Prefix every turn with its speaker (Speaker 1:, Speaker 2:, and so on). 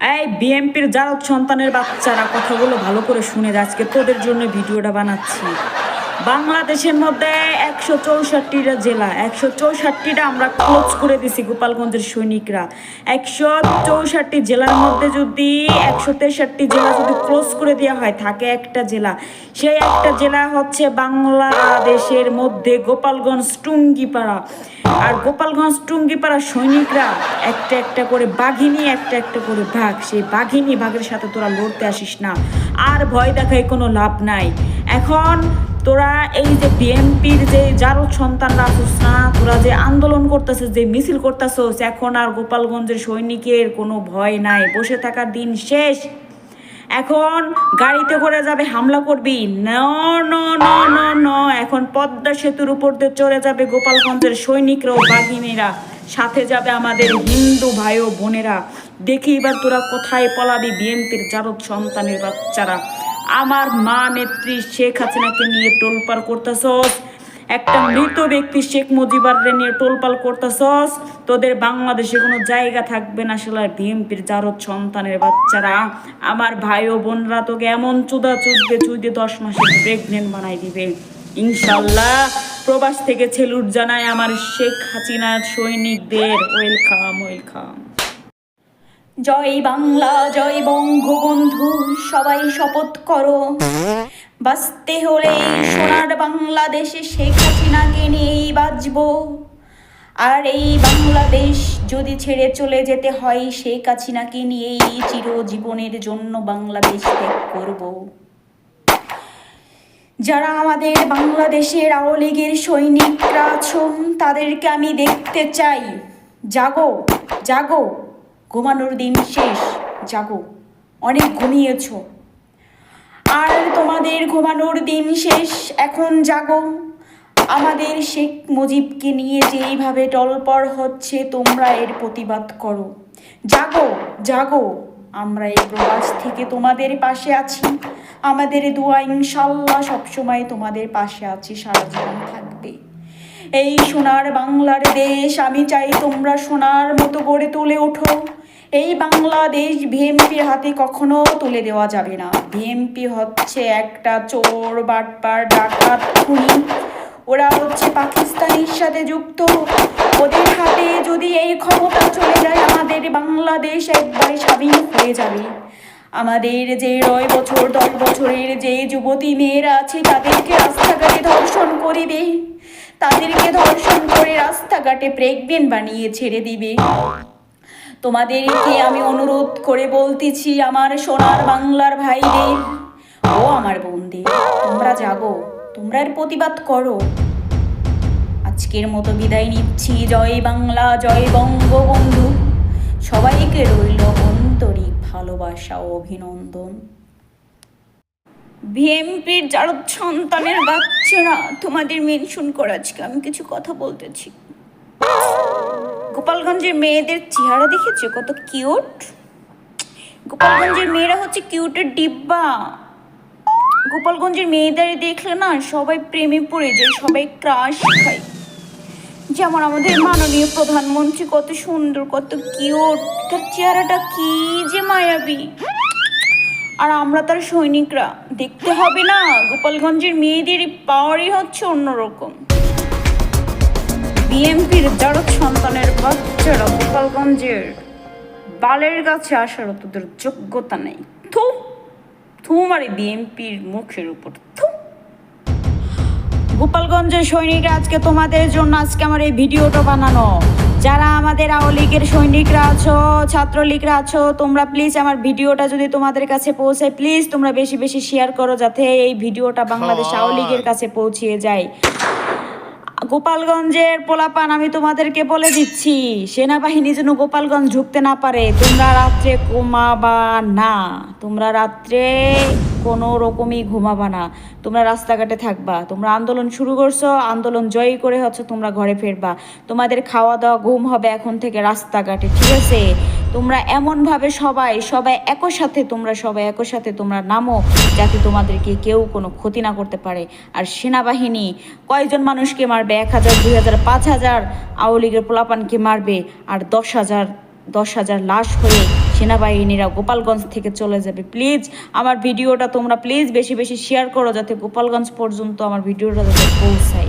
Speaker 1: এই বিএমপির যারা সন্তানের বাচ্চারা কথাগুলো ভালো করে শুনে আজকে তোদের জন্য ভিডিওটা বানাচ্ছি। বাংলাদেশের মধ্যে একশো চৌষট্টিটা জেলা, একশো চৌষট্টিটা আমরা ক্লোজ করে দিছি গোপালগঞ্জের সৈনিকরা। একশো চৌষট্টি জেলার মধ্যে যদি একশো তেষট্টি জেলা যদি ক্লোজ করে দেওয়া হয়, থাকে একটা জেলা। সেই একটা জেলা হচ্ছে বাংলাদেশের মধ্যে গোপালগঞ্জ টুঙ্গিপাড়া। আর গোপালগঞ্জ টুঙ্গিপাড়া সৈনিকরা একটা একটা করে বাঘিনী, একটা একটা করে ভাগ সেই বাঘিনী বাঘের সাথে তোরা লড়তে আসিস না। আর ভয় দেখায় কোনো লাভ নাই। এখন তোরা এই যে বিএনপির যে যারও সন্তানরা আসুস না, তোরা যে আন্দোলন করতেছিস, যে মিছিল করতেছস, এখন আর গোপালগঞ্জের সৈনিকের কোনো ভয় নাই। বসে থাকার দিন শেষ। এখন গাড়িতে করে যাবে, হামলা করবি। ন ন ন ন ন, এখন পদ্মা সেতুর উপর দিয়ে চলে যাবে গোপালগঞ্জের সৈনিকরা ও বাঘিনীরা সাথে যাবে আমাদের হিন্দু ভাই ও বোনেরা। দেখি এবার তোরা কোথায় পলাবি বিএনপির জারদ সন্তানের বাচ্চারা। আমার মা নেত্রী শেখ হাসিনাকে নিয়ে টোলপার করতেছস। একটা মৃত ব্যক্তি শেখ মুজিবার নিয়ে টোলপাল করতেছস। তোদের বাংলাদেশে কোনো জায়গা থাকবে না সেলা বিএনপির জারদ সন্তানের বাচ্চারা। আমার ভাই ও বোনরা তোকে এমন চুদা চুদবে, চুদে দশ মাসের প্রেগনেন্ট বানাই দিবে। ইনশাল্লাহ প্রবাস থেকে ছেলুট জানায় আমার শেখ হাসিনার সৈনিকদের। ওয়েলকাম ওয়েলকাম
Speaker 2: জয় বাংলা, জয় বঙ্গবন্ধু, সবাই শপথ করো। বাঁচতে হলে সোনার বাংলাদেশে শেখ হাসিনাকে নিয়েই বাঁচবো। আর এই বাংলাদেশ যদি ছেড়ে চলে যেতে হয়, শেখ হাসিনাকে নিয়েই চিরজীবনের জন্য বাংলাদেশ ত্যাগ করব। যারা আমাদের বাংলাদেশের আওয়ামী সৈনিকরা আছেন, তাদেরকে আমি দেখতে চাই। জাগো জাগো। ঘুমানোর দিন শেষ। জাগো, অনেক ঘুমিয়েছো। আর তোমাদের ঘুমানোর দিন শেষ, এখন জাগো। আমাদের শেখ মুজিবকে নিয়ে যেইভাবে টলপর হচ্ছে, তোমরা এর প্রতিবাদ করো। জাগো জাগো, আমরা এই প্রবাস থেকে তোমাদের পাশে আছি। আমাদের দোয়া ইনশাল্লাহ সবসময় তোমাদের পাশে আছি, সারা জীবন থাকবে। এই সোনার বাংলার দেশ, আমি চাই তোমরা সোনার মতো গড়ে তুলে ওঠো। এই বাংলাদেশ ভিএমপির হাতে কখনো তুলে দেওয়া যাবে না। ভিএমপি হচ্ছে একটা চোর, বাটপার, ডাকাত, খুনি। ওরা হচ্ছে পাকিস্তানের সাথে যুক্ত। ওদের হাতে যদি এই ক্ষমতা চলে যায়, আমাদের বাংলাদেশ একবারে স্বাধীন হয়ে যাবে। আমাদের যে নয় বছর, দশ বছরের যে যুবতী মেয়েরা আছে, তাদেরকে রাস্তাঘাটে ধর্ষণ করিবে তাদেরকে ধর্ষণ করে রাস্তাঘাটে প্রেগনেন্ট বানিয়ে ছেড়ে দিবে। তোমাদেরকে আমি অনুরোধ করে বলতেছি আমার সোনার বাংলার ভাইদের। ও আমার বোনদের, তোমরা জাগো, তোমরা এর প্রতিবাদ করো। আজকের মতো বিদায় নিচ্ছি। জয় বাংলা, জয় বঙ্গবন্ধু। সবাইকে রইল আন্তরিক ভালোবাসা ও অভিনন্দন। ভিএমপির যারা সন্তানের বাচ্চারা তোমাদের মেনশন করে আজকে, আমি কিছু কথা বলতেছি। গোপালগঞ্জের মেয়েদের চেহারা দেখেছ? কত কিউট? গোপালগঞ্জের মেয়েরা হচ্ছে কিউটের ডিব্বা। গোপালগঞ্জের মেয়েদের দেখলে না সবাই প্রেমে পড়ে যায়, সবাই ক্রাশ খায়। যেমন আমাদের মাননীয় প্রধানমন্ত্রী কত সুন্দর, কত কিউট, তার চেহারাটা কি যে মায়াবী। আর আমরা তার সৈনিকরা, দেখতে হবে না, গোপালগঞ্জের মেয়েদের পাওয়ারই হচ্ছে অন্যরকম। বিএমপির জারক সন্তানের বাচ্চারা গোপালগঞ্জের বালের কাছে আসার তোদের যোগ্যতা নেই। থু থু মারে বিএমপির মুখের উপর, থু। গোপালগঞ্জের সৈনিকরা আজকে তোমাদের জন্য আজকে আমার এই ভিডিওটা বানানো। যারা আমাদের আওয়ামী সৈনিকরা আছো ছাত্রলীগরা আছো তোমরা প্লিজ আমার ভিডিওটা যদি তোমাদের কাছে পৌঁছায় প্লিজ তোমরা বেশি বেশি শেয়ার করো যাতে এই ভিডিওটা বাংলাদেশ আওয়ামী লীগের কাছে পৌঁছিয়ে যায়। গোপালগঞ্জের পোলাপান আমি তোমাদেরকে বলে দিচ্ছি, সেনাবাহিনী যেন গোপালগঞ্জ ঢুকতে না পারে। তোমরা রাত্রে ঘুমাবা না। তোমরা রাত্রে কোনো রকমই ঘুমাবা না। তোমরা রাস্তাঘাটে থাকবা। তোমরা আন্দোলন শুরু করছ, আন্দোলন জয়ী করে হচ্ছে তোমরা ঘরে ফিরবা। তোমাদের খাওয়া দাওয়া ঘুম হবে এখন থেকে রাস্তাঘাটে, ঠিক আছে? তোমরা এমনভাবে সবাই সবাই একই সাথে তোমরা, সবাই একই সাথে তোমরা নামো যাতে তোমাদেরকে কেউ কোনো ক্ষতি না করতে পারে। আর সেনাবাহিনী, কয়জন মানুষকে মারবে? এক হাজার, দুই হাজার, পাঁচ হাজার আওয়ামী লীগের পোলাপানকে মারবে আর দশ হাজার দশ হাজার লাশ হয়ে
Speaker 1: সেনাবাহিনীরা গোপালগঞ্জ থেকে চলে যাবে। প্লিজ আমার ভিডিওটা তোমরা প্লিজ বেশি বেশি শেয়ার করো যাতে গোপালগঞ্জ পর্যন্ত আমার ভিডিওটা যাতে পৌঁছায়।